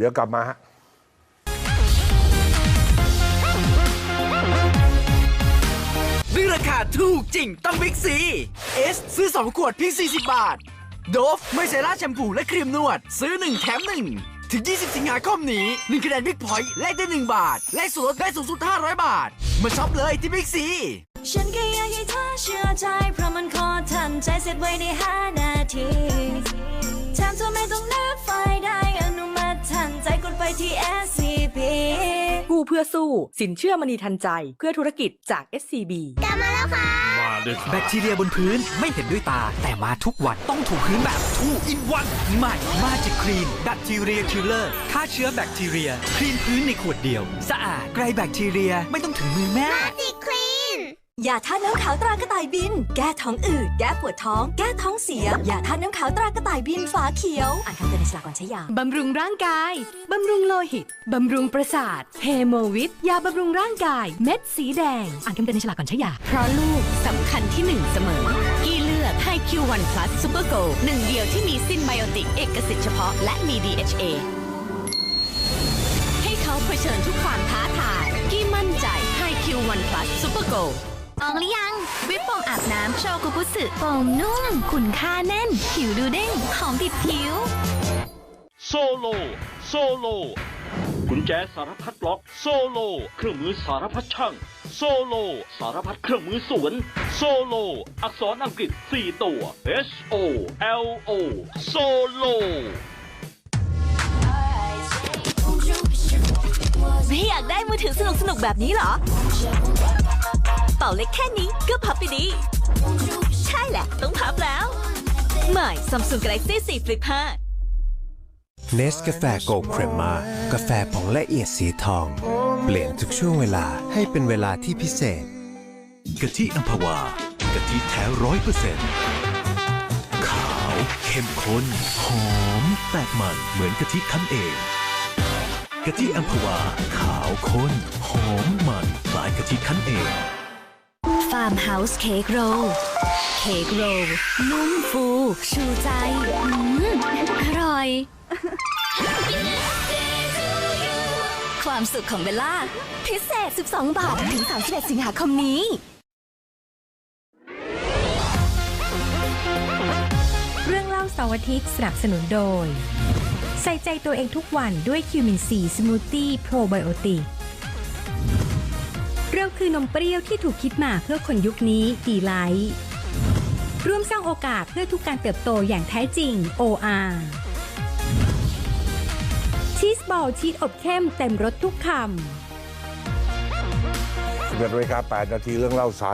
เดี๋ยวกลับมาฮะด้วยราคาถูกจริงต้องบิ๊กซี เอสซื้อ 2 ขวดเพียง 40 บาท โดฟไม่ใช่ล่าแชมพูและครีมนวด ซื้อ 1 แถม 1 ถึง 20 สิงหาคมนี้ 1 คะแนนบิ๊กพอยต์แลกได้ 1 บาท และส่วนลดได้สูงสุด 500 บาท มาช็อปเลยที่บิ๊กซี ฉันก็อยากให้เธอเชื่อใจเพราะมันขอทันใจเสร็จไว้ในห้า เพื่อสู้ สินเชื่อมณีทันใจ เพื่อธุรกิจจาก SCB มาด้วยแบคทีเรียบนพื้นไม่เห็นด้วยตา แต่มาทุกวันต้องถูพื้นแบบทูอินวันใหม่มาจิกครีนแบคทีเรียคิลเลอร์ฆ่าเชื้อแบคทีเรีย คลีนพื้นในขวดเดียว สะอาดไกลแบคทีเรียไม่ต้องถึงมือแม่อ ย่าทานน้ำขาวตรากระต่ายบิน แก้ท้องอืด แก้ปวดท้อง แก้ท้องเสียอย่าทานน้ำขาวตรากระต่ายบินฝาเขียว อ่านคำเตือนในฉลากก่อนใช้ยา บำรุงร่างกาย บำรุงโลหิต บำรุงประสาทเฮโมวิตยาบำรุงร่างกาย เม็ดสีแดง อ่านคำเตือนในฉลากก่อนใช้ยา เพราะลูกสำคัญที่หนึ่งเสมอ กี้เลือกให้ Q1 Plus Super Go หนึ่งเดียวที่มีซินไบโอติกเอกสิทธิ์เฉพาะและมี DHA ให้เขาเผชิญทุกความท้าทาย กี้มั่นใจให้ Q1 Plus Super Go ออกหรือยัง วิปโปมอาบน้ำโชกุบุสึโฟมนุ่มขุนค่าแน่น ผิวดูเด้งหอมติดผิว โซโล โซโล กุญแจสารพัดล็อก โซโล เครื่องมือสารพัดช่าง โซโล สารพัดเครื่องมือสวน โซโล อักษรอังกฤษ 4 ตัว H O L O โซโล ไม่อยากได้มือถือสนุกสนุกๆแบบนี้เหรอเป่าเล็กแค่นี้ก็พับไปดี ใช่แหละ ต้องพับแล้ว ใหม่ Samsung Galaxy 4 Flip 5เนสกาแฟโกลด์เครมมากาแฟผงละเอียดสีทอง เปลี่ยนทุกช่วงเวลาให้เป็นเวลาที่พิเศษกะทิอัมพวากะทิแท้ร้อยเปอร์เซ็นต์ขาวเข้มข้นหอม แตกมันเหมือนกะทิคั้นเองกะทิอัมพวา ขาวข้นหอมมันคล้ายกะทิคั้นเอง ฟาร์มเฮาส์เค้กโรลเค้กโรลนุ่มฟู ชูใจอืมอร่อย ความสุขของเบลล่า พิเศษ 12 บาท ถึง 31 สิงหาคมนี้เรื่องเล่าเสาร์อาทิตย์สนับสนุนโดย ใส่ใจตัวเองทุกวันด้วยคิวมินซีสมูทตี้โปรไบโอติก เราคือนมเปรี้ยวที่ถูกคิดมาเพื่อคนยุคนี้ดีไลท์ร่วมสร้างโอกาสเพื่อทุกการเติบโตอย่างแท้จริง OR ชีสบอลชีสอบเข้มเต็มรสทุกคำ 11นาฬิกา8นาทีเรื่องเล่าสาร